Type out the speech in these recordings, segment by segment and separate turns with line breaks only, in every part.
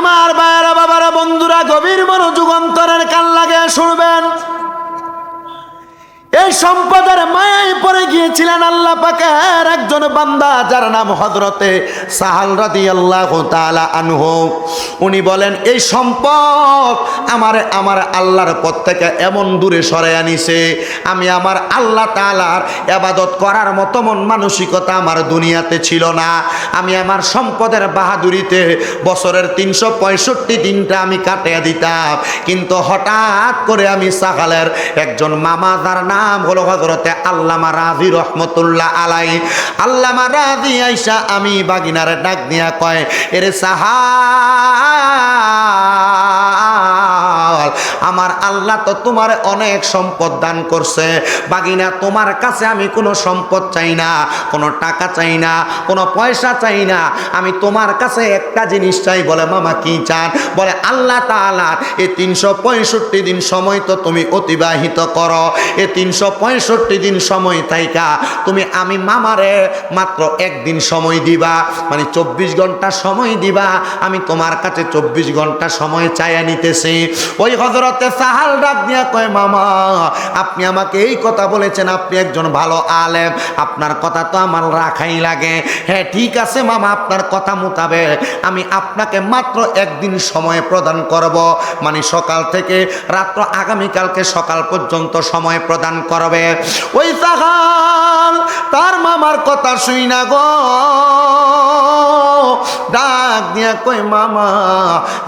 আমার বায়রা বাবারা বন্ধুরা গভীর মনোযোগ অন্তরের কান লাগে শুনবেন। এই পড়ে গিয়েছিলেন আল্লাহ পাকের একজন বান্দা যার নাম হজরতে সাহাল রাদি আল্লাহ আনহু। উনি বলেন, এই সম্পদ আমার আমার আল্লাহর পথ থেকে এমন দূরে সরে আনিছে। আমি আমার আল্লাহ তালার এবাদত করার মতো মন মানসিকতা আমার দুনিয়াতে ছিল না। আমি আমার সম্পদের বাহাদুরিতে বছরের তিনশো পঁয়ষট্টি দিনটা আমি কাটিয়ে দিতাম। কিন্তু হঠাৎ করে আমি সাহালের একজন মামা, যার নাম হলো হজরতে আল্লামা রাজি রহমতুল্লাহ আলাই আল্লামা রাজি আইসা আমি বাগিনার ডাক দিয়া কয় এরে সাহা আমার আল্লাহ তো তোমার অনেক সম্পদ দান করছে। বাগিনা, তোমার কাছে আমি কোনো সম্পদ চাই না, কোনো টাকা চাই না, কোনো পয়সা চাই না। আমি তোমার কাছে একটা জিনিস চাই, বলে, মামা, কি চান? বলে, আল্লাহ তাআলা এই তিনশো দিন সময় তো তুমি অতিবাহিত করো। এ তিনশো পঁয়ষট্টি দিন সময় তাইকা তুমি আমি মামারে মাত্র একদিন সময় দিবা। মানে চব্বিশ ঘণ্টা সময় দিবা। আমি তোমার কাছে চব্বিশ ঘণ্টা সময় চাইয়া নিতেছি। ওই হজরতে সাহাল ডাক দিয়া কয়, মামা, আপনি আমাকে এই কথা বলেছেন, আপনি একজন ভালো আলেম। আপনার কথা তো আমার রাখাই লাগে। হ্যাঁ ঠিক আছে, মামা, আপনার কথা মোতাবেক আমি আপনাকে মাত্র একদিন সময় প্রদান করব। মানে সকাল থেকে রাত্র আগামীকালকে সকাল পর্যন্ত সময় প্রদান করবে। ওই সাহাল, তার মামার কথা শুই না গো। ডাক দিয়া কই মামা,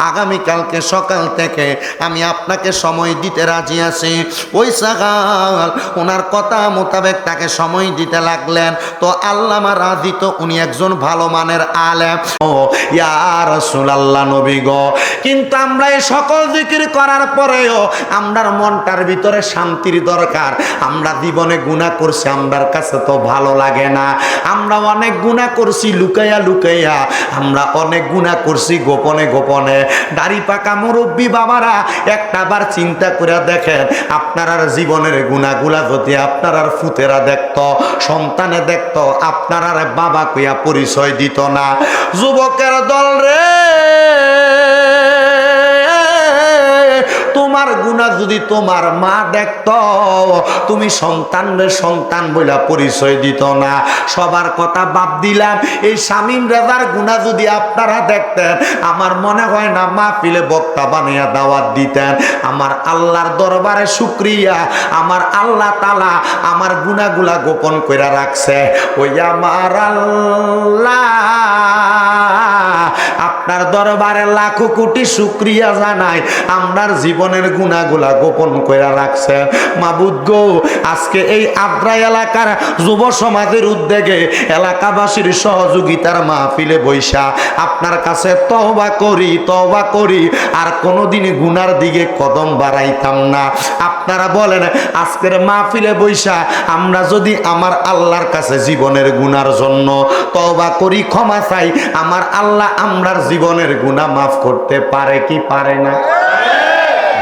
আগামীকালকে সকাল থেকে আমি আপনাকে সময় দিতে রাজি আছি। ওই সাগাল ওনার কথা মোতাবেক তাকে সময় দিতে লাগলেন। তো আল্লামা রাজি তো উনি একজন ভালো মানের আলেম। ও ইয়ার আল্লাহ নবী গো। কিন্তু আমরা এই সকল জিকির করার পরেও আমরার মনটার ভিতরে শান্তির দরকার। আমরা জীবনে গুণা করছি, আমরার কাছে তো ভালো লাগে না। আমরা অনেক গুণা করছি, লুকাইয়া লুকাইয়া। আমরা অনেক গুণা করছি গোপনে গোপনে। দাড়ি পাকা মুরব্বী বাবারা, একটা বার চিন্তা করে দেখেন, আপনার জীবনের গুণাগুলা যদি আপনার ফুতেরা দেখত, সন্তানে দেখত, আপনার বাবা কইয়া পরিচয় দিত না। যুবকের দল রে! গুণা যদি তোমার মা দেখত, তুমি সন্তান সন্তান বইলা পরিচয় দিত না। সবার কথা বাদ দিলাম। এই স্বামীন রেজার গুণা যদি আপনারা দেখতেন, আমার মনে হয় না মা ফিলে বক্তা বানিয়া দাওয়াত দিতেন। আমার আল্লাহর দরবারে শুক্রিয়া। আমার আল্লাহ তালা আমার গুণাগুলা গোপন করে রাখছে। ওই আমার আল্লাহ আপনার দরবারে লাখো কোটি শুক্রিয়া জানাই। আপনার জীবনের গুণাগুলা গোপন করে রাখছেন। মাবুদ গো, আজকে এই আদ্রা এলাকার যুব সমাজের উদ্যোগে এলাকাবাসীর সহযোগিতার মাহফিলে বৈশা। আপনার কাছে তহবা করি তহবা করি, আর কোনোদিন গুনার দিকে কদম বাড়াইতাম না। আপনারা বলেন, আজকের মাহফিলে বৈশা, আমরা যদি আমার আল্লাহর কাছে জীবনের গুনার জন্য তওবা করি, ক্ষমা চাই, আমার আল্লাহ আমরার জীবনের গুণা মাফ করতে পারে কি পারে না?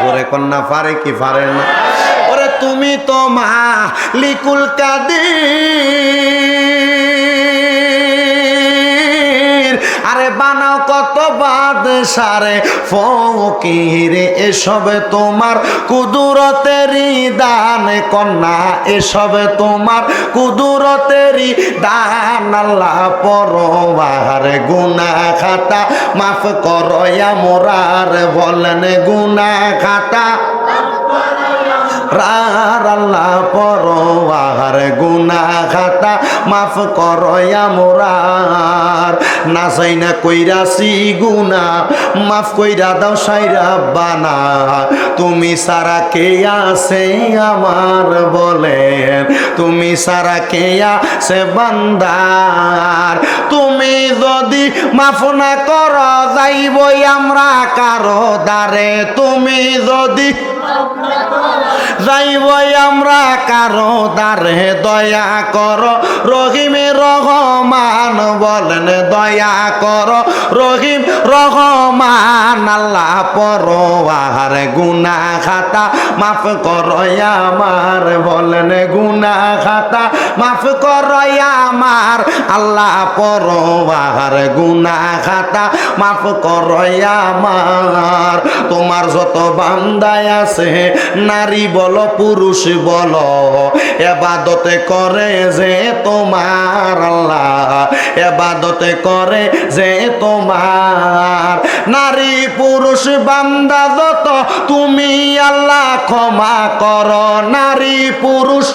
জোরে কন্যা, পারে কি পারে না? ওরে তুমি তো মা লিকুল কাদি আরে বানাও বাদ সারে ফকির, এসবে তোমার কুদুরতেরই দান, কন্যা, এসবে তোমার কুদুরতেরই দান। আল্লাহ পরবার গুনা খাতা মাফ করয়া মোরার বলেন গুনা খাতা রার আল্লাহ পরওয়ার গুনা খাতা মাফ করয়া মোরার। না চাই না কইরাছি গুনা মাফ কইরা দাও সাইরা বানা। তুমি সারা কে আছে আমার বলেন, তুমি সারা কে আছে বান্দার। তুমি যদি মাফ না কর, যাইবই আমরা কারও দ্বারে। তুমি যদি যাইবই আমরা কারও দ্বারে। দয়া কর, রহিমে রহমান বলেন, দয়া কর, রহিম রহমান, আল্লাহ পরওয়ার গুনা খাতা মাফ কর, আমার বলেন গুনা খাতা মাফ কর, আমার আল্লাহ পর আর গুনা খাতা মাফ করো আমার। তোমার যত বান্দায় আছে, নারী বলো, পুরুষ বলো, এবাদতে করে যে তোমার আল্লাহ, এবাদতে করে যে তোমার। নারী, পুরুষ, বান্দা যত, তুমি আল্লাহ ক্ষমা করো। নারী, পুরুষ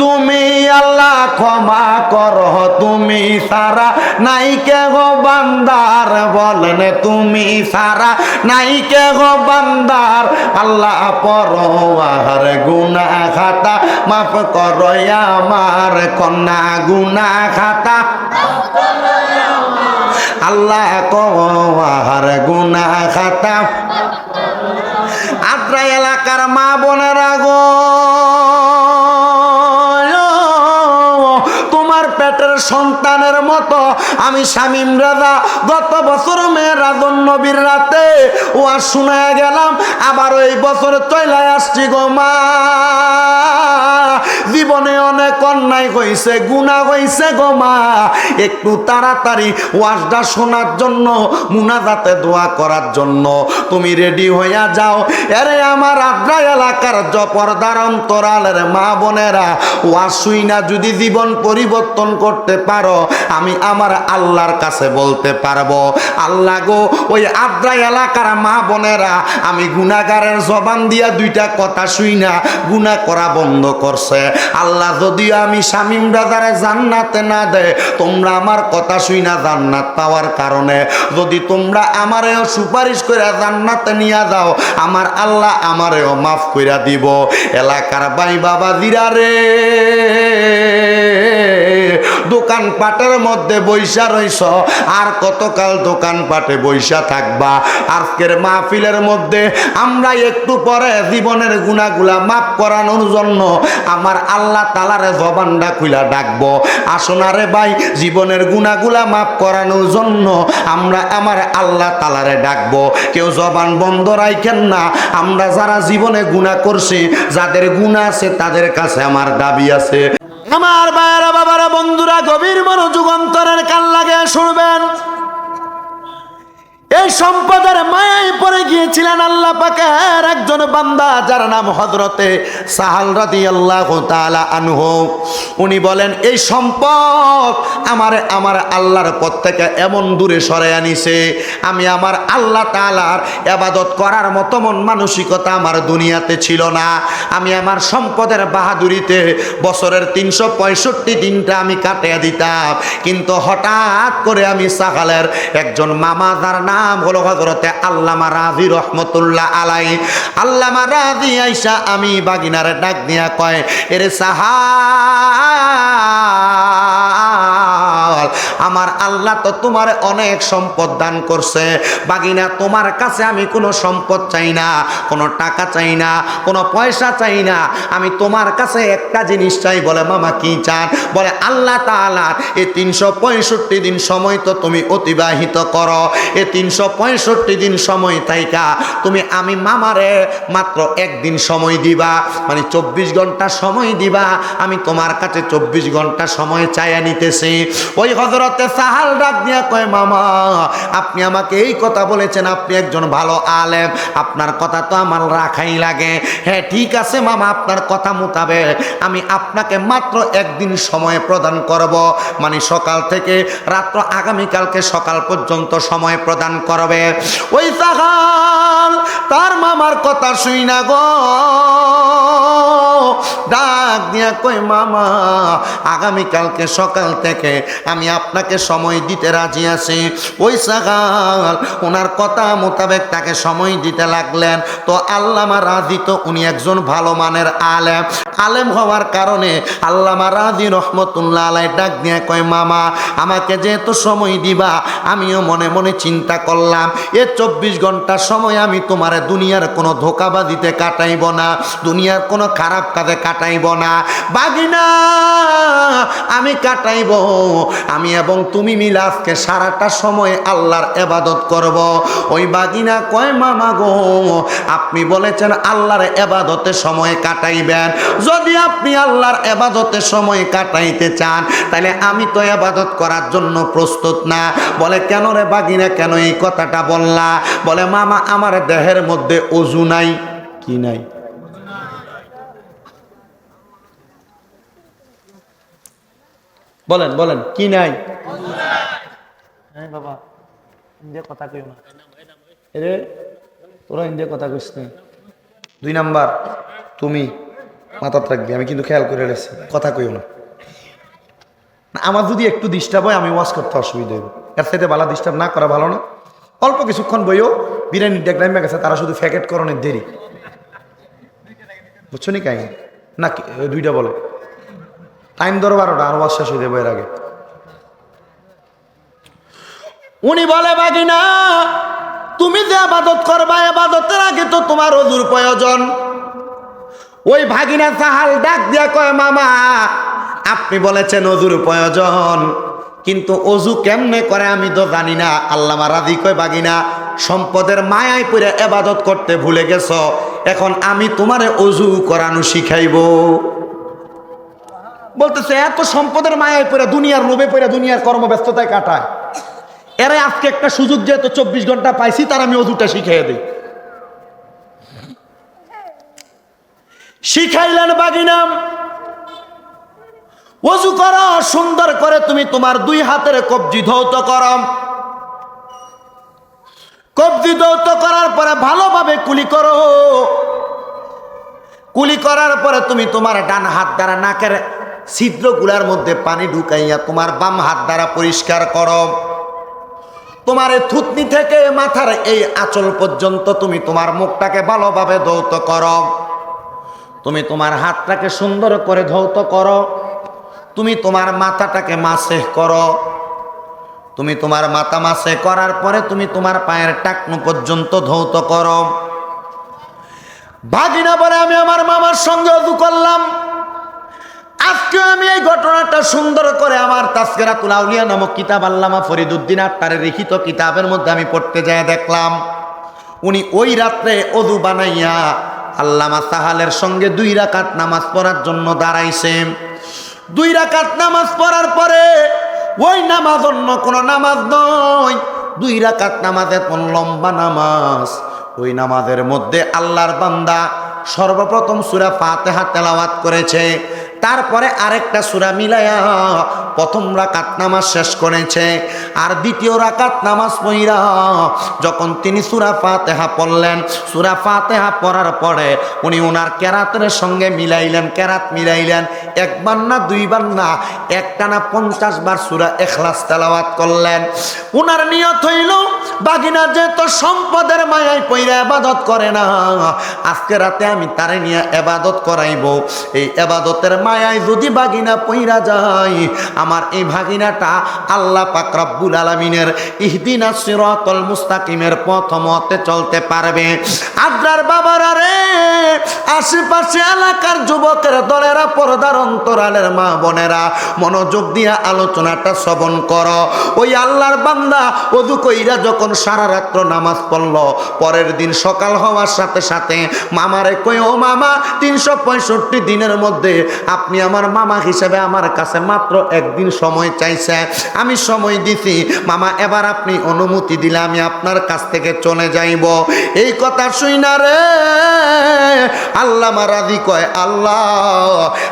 তুমি আল্লাহ ক্ষমা করো, তুমি সারা নাইকে গো বান্দার বলেন তুমি সারা নাইকে গো বান্দার। আল্লাহ পরোয়ার গুনা খাতা মাফ করো আমার কন্যা গুনা খাতা আল্লাহ কর গুনা খাতা আদ্রা এলাকার মা বোনেরা গো সন্তানের মতো। আমি শামিম রাজা গত বছর মেয়েরাজন নবীর রাতে ও আর শুনে গেলাম, আবার ওই বছর চলে আসছি গো মা। জীবনে অনেক অন্যায় হয়েছে গুণা হয়েছে গো মা। একটু তাড়াতাড়ি ওয়াজটা শোনার জন্য, মুনাজাতে দোয়া করার জন্য। তুমি রেডি হইয়া যাও। এরে আমার আদ্রা এলাকার জপরদার অন্তরালের মা বোনেরা, ওয়াজ শুই না যদি জীবন পরিবর্তন করতে পারো, আমি আমার আল্লাহর কাছে বলতে পারব, আল্লাহ গো, ওই আদ্রা এলাকার মা বোনেরা, আমি গুণাগারের জবান দিয়া দুইটা কথা শুই না গুণা করা বন্ধ করছে। আল্লাহ যদি আমি শামিম রাজারে জান্নাতে না দেয়, তোমরা আমার কথা শুই না জান্নাত পাওয়ার কারণে। যদি তোমরা আমারেও সুপারিশ করে জান্নাতে নিয়ে যাও, আমার আল্লাহ আমারেও মাফ কইরা দিব। এলাকার বাই বাবা দিরা রে। দোকান পাটের মধ্যে বৈশা রইছ। আর কতকাল দোকান পাটে বৈশা থাকবা? আজকের মাহফিলের মধ্যে আমরা একটু পরে জীবনের গুণাগুলা মাফ করানোর জন্য আমার আল্লাহ তালারে জবানটা খুলা ডাকবো। আসনারে ভাই, জীবনের গুণাগুলা মাফ করানোর জন্য আমরা আমার আল্লাহ তালারে ডাকবো। কেউ জবান বন্ধ রাখেন না। আমরা যারা জীবনে গুণা করছি, যাদের গুণা আছে তাদের কাছে আমার দাবি আছে। আমার বায়রা বাবারা বন্ধুরা গভীর মনোযোগ অন্তরের কান লাগে শুনবেন। এই সম্পদের মায়ায় পড়ে গিয়েছিলেন আল্লাহ পাকের একজন বান্দা, যার নাম হজরতে সাহাল রাদি আল্লাহ আনহু। উনি বলেন, এই সম্পদ আমার আমার আল্লাহর পথ থেকে এমন দূরে সরে আনিছে। আমি আমার আল্লাহ তালার এবাদত করার মতো মন মানসিকতা আমার দুনিয়াতে ছিল না। আমি আমার সম্পদের বাহাদুরিতে বছরের তিনশো পঁয়ষট্টি দিনটা আমি কাটিয়ে দিতাম। কিন্তু হঠাৎ করে আমি সাহালের একজন মামা, যার নাম হলো হজরতে আল্লামা রাজি রহমতুল্লাহ আলাই আল্লামা রাজি আইসা আমি বাগিনারে ডাক দিয়া কয়, এরে সাহা আমার আল্লাহ তো তোমার অনেক সম্পদ দান করছে। বাগিনা, তোমার কাছে আমি কোনো সম্পদ চাই না, কোনো টাকা চাই না, কোনো পয়সা চাই না। আমি তোমার কাছে একটা জিনিস চাই বলে, মামা কি চান? বলে, আল্লাহ তাআলা, এ তিনশো পঁয়ষট্টি দিন সময় তো তুমি অতিবাহিত করো। এ তিনশো পঁয়ষট্টি দিন সময় তাইকা তুমি আমি মামারে মাত্র একদিন সময় দিবা। মানে চব্বিশ ঘণ্টা সময় দিবা। আমি তোমার কাছে চব্বিশ ঘণ্টা সময় চাইয়া নিতেছি। ওই হজরতে সাহাল ডাক দিয়া কয়, মামা, আপনি আমাকে এই কথা বলেছেন, আপনি একজন ভালো আলেম। আপনার কথা তো আমার রাখাই লাগে। হ্যাঁ ঠিক আছে, মামা, আপনার কথা মোতাবেক। আমি আপনাকে মাত্র একদিন সময় প্রদান করব। মানে সকাল থেকে রাত্র আগামীকালকে সকাল পর্যন্ত সময় প্রদান করবে। ওই সাহাল, তার মামার কথা শুই না গো। ডাক দিয়া কই মামা, আগামীকালকে সকাল থেকে আমি আপনাকে সময় দিতে রাজি আছি। ওই সাগাল ওনার কথা মোতাবেক তাকে সময় দিতে লাগলেন। তো আল্লামা রাজি তো উনি একজন ভালো মানের আলেম। আলেম হওয়ার কারণে আল্লামা রাজি রহমতুল্লাহ আলাই ডাক দিয়া কয়, মামা, আমাকে যেহেতু সময় দিবা, আমিও মনে মনে চিন্তা করলাম, এ চব্বিশ ঘণ্টা সময় আমি তোমার দুনিয়ার কোনো ধোকাবাদিতে কাটাইব না। দুনিয়ার কোনো খারাপ কাজে নামাজে কাটাইব না। বাগিনা, আমি কাটাইব। আমি এবং তুমি মিলে আজকে সারাটা সময় আল্লাহর এবাদত করব। ওই বাগিনা কয়, মামা গো, আপনি বলেছেন আল্লাহর এবাদতে সময় কাটাইবেন। যদি আপনি আল্লাহর এবাদতে সময় কাটাইতে চান তাহলে আমি তো এবাদত করার জন্য প্রস্তুত না। বলে, কেন রে বাগিনা, কেন এই কথাটা বললা? বলে, মামা, আমার দেহের মধ্যে অজু নাই, কি নাই? বলেন বলেন কি নাই? হ্যাঁ বাবা ইন্ডিয়া কথা কইও না। এরে তোরা ইন্ডিয়া কথা কইস না দুই নাম্বার তুমি মাথাত রাখবি আমি কিন্তু খেয়াল করে রেছি কথা কইও না। না, আমার যদি একটু ডিস্টার্ব হয় আমি ওয়াশ করতে অসুবিধা হবে এর সাথে বালা ডিস্টার্ব না করা ভালো না। অল্প কিছুক্ষণ বইও বিরিয়ানির ডেকলাইমে গেছে তারা শুধু ফ্যাকেট করণের দেরি। বুঝছ নি কাহিনী? না দুইটা বলে। টাইম ধরো বারোটা, আর শেষ হয়ে যাবে আগে। উনি বলে, বাগিনা, তুমি যে আবাদত করবা, আবাদতের আগে তো তোমার অজুর প্রয়োজন। ওই ভাগিনা সাহাল ডাক দিয়া কয়, মামা, আপনি বলেছেন অজুর প্রয়োজন, কিন্তু অজু কেমনে করে আমি তো জানি না। আল্লামা রাজি কয়, বাগিনা, সম্পদের মায়ায় পড়ে এবাদত করতে ভুলে গেছ, এখন আমি তোমারে অজু করানো শিখাইব। বলতেছে, এত সম্পদের মায়ায় পড়ে, দুনিয়ার লোভে পড়ে, দুনিয়ার কর্মব্যস্ততায় কাটায়। এরা আজকে একটা সুযোগ যেহেতু চব্বিশ ঘণ্টা পাইছি, তার আমি অজুটা শিখাই দিই। শিখাইলেন বাগিনাম, অজু করো, সুন্দর করে তুমি তোমার দুই হাতের কবজি ধৌত করো। কবজি ধৌত করার পরে ভালোভাবে কুলি করো। কুলি করার পরে তুমি তোমার ডান হাত দ্বারা নাকের ছিদ্রগুলার মধ্যে পানি ঢুকাইয়া তোমার বাম হাত দ্বারা পরিষ্কার করো। তোমার থুতনি থেকে মাথার এই আঁচল পর্যন্ত তুমি তোমার মুখটাকে ভালোভাবে ধৌত করো। তুমি তোমার হাতটাকে সুন্দর করে ধৌত করো। তুমি তোমার মাথাটাকে মাসে করো। তুমি তোমার মাথা মাসে করার পরে তুমি তোমার পায়ের টাকনু পর্যন্ত ধৌত করো। ভাগিনা বলে আমি আমার মামার সঙ্গে করলাম। আজকে আমি এই ঘটনাটা সুন্দর করে আমার তাস্কেরাতুল আউলিয়া নামক কিতাব আল্লামা ফরিদুদ্দিন আত্মারের লিখিত কিতাবের মধ্যে আমি পড়তে যায় দেখলাম। উনি ওই রাত্রে অদু বানাইয়া আল্লামা সাহালের সঙ্গে দুই রাকাত নামাজ পড়ার জন্য দাঁড়াইছে। দুই রাকাত নামাজ পড়ার পরে ওই নামাজ অন্য কোনো নামাজ নয়, দুই রাকাত নামাজ এত লম্বা নামাজ। ওই নামাজের মধ্যে আল্লাহর বান্দা সর্বপ্রথম সুরা ফাতেহা তেলাওয়াত করেছে। তারপরে আরেকটা সুরা মিলাইয়া প্রথম রাকাত নামাজ শেষ করেছে। আর দ্বিতীয় রাকাত নামাজ পইরা যখন তিনি সুরা ফাতেহা পড়লেন, সুরা ফাতেহা পড়ার পরে উনি ওনার কেরাতের সঙ্গে মিলাইলেন, কেরাত মিলাইলেন। একবার না দুইবার না একটা না পঞ্চাশ বার সুরা এখলাস তেলাওয়াত করলেন। ওনার নিয়ত হইল, বাগিনা যে তো সম্পদের মায়ায় পইরা এবাদত করে না, আজকে রাতে আমি তারে নিয়ে এবাদত করাইব। এই এবাদতের মায়ায় যদি বাগিনা পইরা যায়, আমার এই ভাগিনাটা আল্লাহ পাক রব্বুল আলমিনের ইহদিনা সিরাতাল মুস্তাকিমের পথ মতে চলতে পারবে। আদ্রার বাবারা রে, আশেপাশে এলাকার যুবকের দলেরা পর্দার অন্তরালের মা বোনেরা, মনোযোগ দিয়া আলোচনাটা শ্রবণ করো। ওই আল্লাহর বান্দা অদু কইরা যখন সারা রাত্র নামাজ পড়ল, পরের দিন সকাল হওয়ার সাথে সাথে মামারে কই ও মামা, তিনশো পঁয়ষট্টি দিনের মধ্যে আপনি আমার মামা হিসেবে আমার কাছে মাত্র একদিন সময় চাইছে। আমি সময় দিছি। মামা, এবার আপনি অনুমতি দিলে আমি আপনার কাছ থেকে চলে যাইব। এই কথা শুই না রে। আল্লাহ মারাদি কয়, আল্লাহ,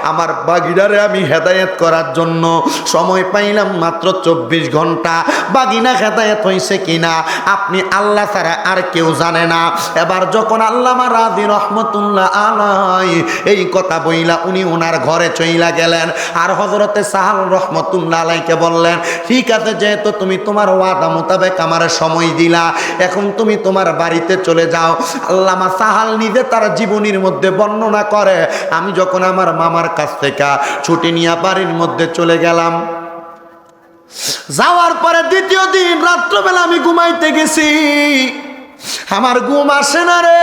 আমার বাগিনারে আমি হেদায়েত করার জন্য সময় পাইলাম মাত্র চব্বিশ ঘণ্টা। বাগিনা হেদায়েত হয়েছে কিনা? আপনি আল্লাহ ছাড়া আর কেউ জানে না। এবার যখন আল্লাহ রাজি রহমতুল্লাহ আলাই এই কথা বইলা উনি ওনার ঘরে চইলা গেলেন। আর হজরতে সাহাল রহমতুল্লাহ আলাইকে বললেন, ঠিক আছে, যেহেতু তুমি তোমার ওয়াদা মোতাবেক আমার সময় দিলা, এখন তুমি তোমার বাড়িতে চলে যাও। আল্লামা সাহাল নিজে তার জীবনীর মধ্যে বর্ণনা করে, আমি যখন আমার মামার কাছ থেকে ছুটি নিয়ে বাড়ির মধ্যে চলে গেলাম, যাওয়ার পরে দ্বিতীয় দিন রাত্রবেলা আমি ঘুমাইতে গেছি। আমার ঘুম আসে না রে।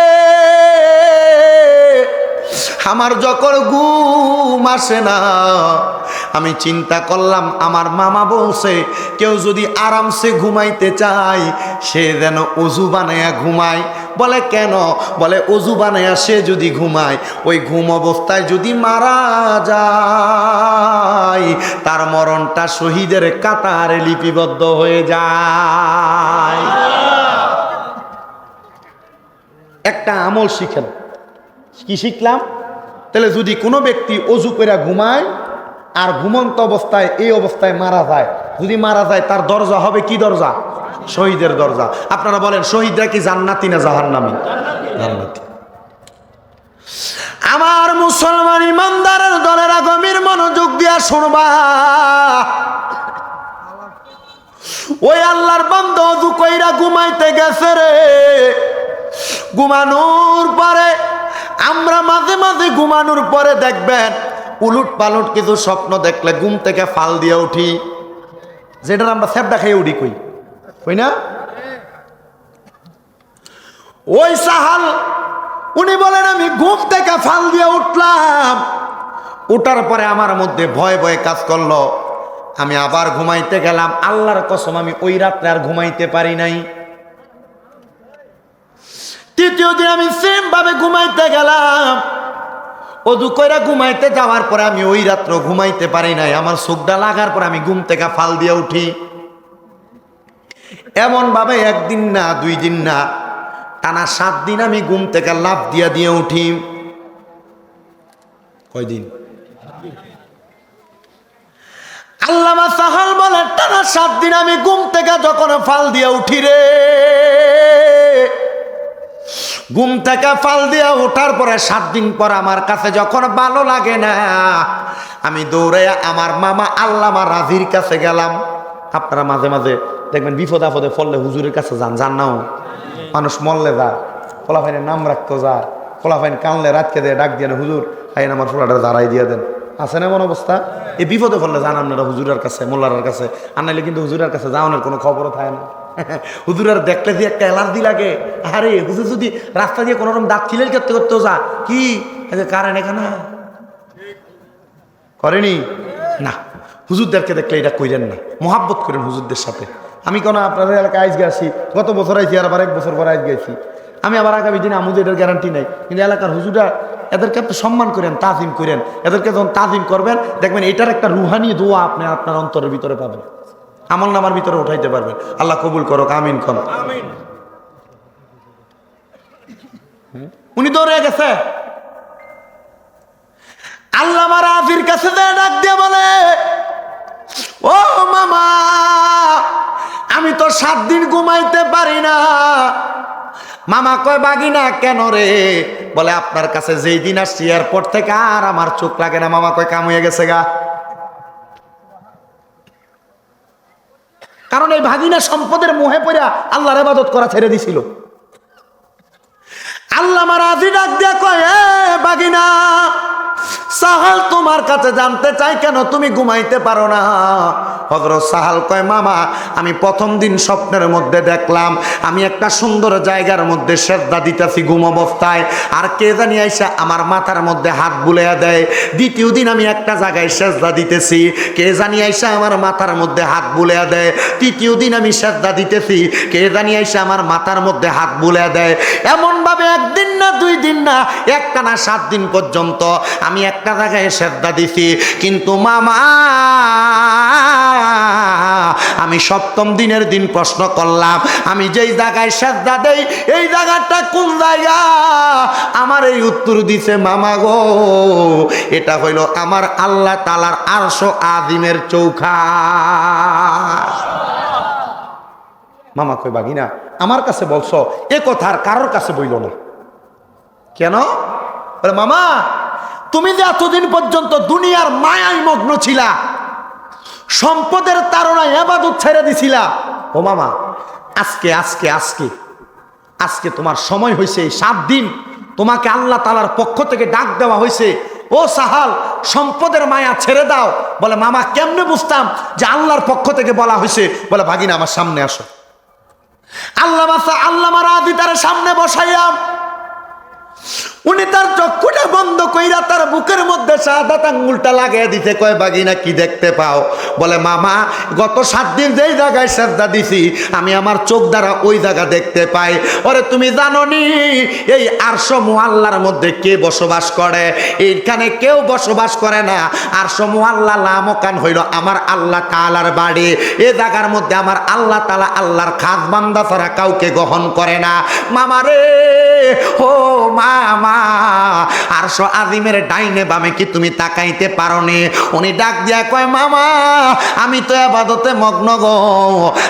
আমার যখন ঘুম আসে না আমি চিন্তা করলাম আমার মামা বলছে কেউ যদি আরামসে ঘুমাইতে চায় সে যেন অজু বানায়া ঘুমায়। বলে কেন? বলে অজু বানায়া সে যদি ঘুমায় ওই ঘুম অবস্থায় যদি মারা যায় তার মরণটা শহীদের কাতারে লিপিবদ্ধ হয়ে যায়। একটা আমল শিখেন। কি শিখলাম? তাহলে যদি কোনো ব্যক্তি অজু করে ঘুমায় আর ঘুমন্ত অবস্থায় এই অবস্থায় মারা যায়, যদি মারা যায় তার দরজা হবে কি দরজা? শহীদের দরজা। আপনারা বলেন, শহীদরা কি জান্নাতি না জাহান্নামী? জান্নাতি। আমার মুসলমান ইমানদারের দলের আগমীর মনোযোগ দিয়া শুনবা। ওই আল্লাহর বান্দা অজু কইরা ঘুমাইতে গেছে রে। ঘুমানোর পরে আমরা মাঝে মাঝে ঘুমানোর পরে দেখবেন উলুট পালট কিছু স্বপ্ন দেখলে ঘুম থেকে ফাল দিয়ে উঠি। যেটা আমরা স্যাপটা খেয়ে উঠি কই? কই না? ওই সাহাল, উনি বলেন, আমি ঘুম থেকে ফাল দিয়ে উঠলাম। উঠার পরে আমার মধ্যে ভয় ভয় কাজ করল। আমি আবার ঘুমাইতে গেলাম। আল্লাহর কসম, আমি ওই রাত্রে আর ঘুমাইতে পারি নাই। তৃতীয় দিন আমি সেম ভাবে ঘুমাইতে গেলাম। অদু কইরা ঘুমাইতে যাওয়ার পরে আমি ওই রাত্র ঘুমাইতে পারি নাই। আমার চোখটা লাগার পরে আমি ঘুম থেকে ফাল দিয়ে উঠি। এমন ভাবে একদিন না, দুই দিন না, টানা সাত দিন আমি ঘুম থেকে লাভ দিয়া দিয়ে উঠি। কয়দিন আল্লামা সাহাল বলে, টানা সাত দিন আমি ঘুম থেকে যখন ফাল দিয়ে উঠি রে। ঘুম থেকে ফাল দিয়ে ওঠার পরে সাত দিন পর আমার কাছে যখন ভালো লাগে না, আমি দৌড়ে আমার মামা আল্লামা রাজির কাছে গেলাম। আপনারা মাঝে মাঝে দেখবেন বিপদ আপদে ফললে হুজুরের কাছে যান যান নাও মানুষ মরলে যায় ফলাফাইনের নাম রাখতো যায় ফলাফাইন কানলে রাতকে দিয়ে ডাক দিয়ে হুজুর, আইন আমার ফোলাটা দাঁড়াই দিয়ে দেন। আছে না এমন অবস্থা? এই বিপদে ফললে যান আপনারা হুজুরের কাছে, মোল্লার কাছে। আর নাইলে কিন্তু হুজুরের কাছে যাওয়ানোর কোনো খবরও থাকে না। হুজুরের দেখলে যে একটা অ্যালার্জি লাগে। আরে, হুজুর যদি রাস্তা দিয়ে কোনো রকম দাঁত খিলেল করতে করতেও যা। কি? কারেন্ট এখানে? করেনি? না। হুজুরদেরকে দেখলে এটা কইরেন না। মোহাব্বত করেন হুজুরদের সাথে। আমি কোনো আপনাদের এলাকায় আইস গেছি, গত বছর আইছি, আর আবার এক বছর পরে আইস গেছি। আমি আবার আগামী দিনে আমুদের এটার গ্যারান্টি নাই। কিন্তু এলাকার হুজুরা এদেরকে আপনি সম্মান করেন, তাজিম করেন। এদেরকে যখন তাজিম করবেন, দেখবেন এটার একটা রুহানি দোয়া আপনি আপনার অন্তরের ভিতরে পাবেন। আমল নামার ভিতরে উঠাইতে পারবেন। আল্লাহ কবুল করো আমিন কন উনি দৌড়ে গেছে। আল্লাহ আমার আফির কাছে ডাক দিয়ে বলে ও মামা আমি তো সাত দিন ঘুমাইতে পারি না। মামা কয় বাগি না কেন রে? বলে আপনার কাছে যেই দিন আসছি এয়ারপোর্ট থেকে আর আমার চোখ লাগে না। মামা কয় কাম হয়ে গেছে গা। কারণ এই ভাগিনা সম্পদের মোহে পড়া আল্লাহর আবাদত করা ছেড়ে দিছিল। আল্লাহ মারা ডাক কয়, এ বাগিনা সাহাল তোমার কাছে জানতে চাই কেন তুমি ঘুমাইতে পারো না? হজরত সাহাল কয়, মামা, আমি প্রথম দিন স্বপ্নের মধ্যে দেখলাম, আমি একটা সুন্দর জায়গার মধ্যে শ্রদ্ধা দিতেছি ঘুম অবস্থায়, আর কে জানি আইসা আমার মাথার মধ্যে হাত বুলাইয়া দেয়। দ্বিতীয় দিন আমি একটা জায়গায় শ্রদ্ধা দিতেছি, কে জানি আইসা আমার মাথার মধ্যে হাত বুলাইয়া দেয়। তৃতীয় দিন আমি শ্রদ্ধা দিতেছি, কে জানি আইসা আমার মাথার মধ্যে হাত বুলাইয়া দেয়। এমনভাবে একদিন না, দুই দিন না একটা না সাত দিন পর্যন্ত আমি একটা জায়গায় শ্রদ্ধা দিছি, কিন্তু মামা, আমি সপ্তম দিনের দিন প্রশ্ন করলাম, আমি যেই জায়গায় শ্রদ্ধা দেই, এই জায়গাটা কোন জায়গা? আমার এই উত্তর দিছে মামা গো, এটা হইল আমার আল্লাহ তালার আরশো আদিমের চৌখা। মামা কই বাগিনা আমার কাছে বলছো, এ কথা আর কারোর কাছে বইল না। কেন? মামা তুমি যে এতদিন পর্যন্ত দুনিয়ার মায়ায় মগ্ন ছিলা, সম্পদের তারণায় এবাদত ছেড়ে দিছিলা, ও মামা, আজকে আজকে আজকে আজকে তোমার সময় হয়েছে সাত দিন। তোমাকে আল্লাহ তালার পক্ষ থেকে ডাক দেওয়া হয়েছে, ও সাহাল, সম্পদের মায়া ছেড়ে দাও। বলে, মামা, কেমনে বুঝতাম যে আল্লাহর পক্ষ থেকে বলা হয়েছে? বলে, ভাগিনা, আমার সামনে আসো। আল্লাহ আল্লাহ মারা আদি তার সামনে বসাইয়াম। উনি তার চক্ষুটা বন্ধ কইরা তার বুকের মধ্যে শাহাদাত আঙ্গুলটা লাগিয়ে দিতে কয় বাগিনা, কি দেখতে পাও? বলে, মামা, গত সাত দিন যেই জায়গায় শ্রদ্ধা দিছি, আমি আমার চোখ দ্বারা ওই জায়গা দেখতে পাই। ওরে, তুমি জানো নি এই আরশো মোহাল্লার মধ্যে কে বসবাস করে? এইখানে কেউ বসবাস করে না। আরশো আল্লাহ লামকান হইল আমার আল্লাহ তালার বাড়ি। এ জায়গার মধ্যে আমার আল্লাহ তালা আল্লাহর খাস বান্দা ছাড়া কাউকে গ্রহণ করে না। মামা ও মামা, আরশো আজিমের ডাইনে বামে কি তুমি তাকাইতে পারো নি উনি ডাক দিয়া কয়, মামা, আমি তো আবাদতে মগ্ন গো।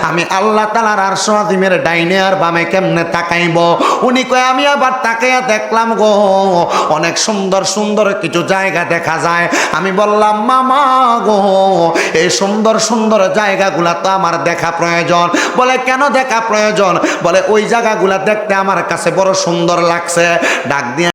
আমি আল্লাহ তালার আরশো আজিমের ডাইনে আর বামে কেমনে তাকাইব? উনি কয়, আমি আবার তাকাইয়া দেখলাম গো। অনেক সুন্দর সুন্দর কিছু জায়গা দেখা যায়। আমি বললাম, মামা গো, এই সুন্দর সুন্দর জায়গাগুলা তো আমার দেখা প্রয়োজন। বলে, কেন দেখা প্রয়োজন? বলে, ওই জায়গাগুলা দেখতে আমার কাছে বড় সুন্দর লাগছে। ডাক দিয়ে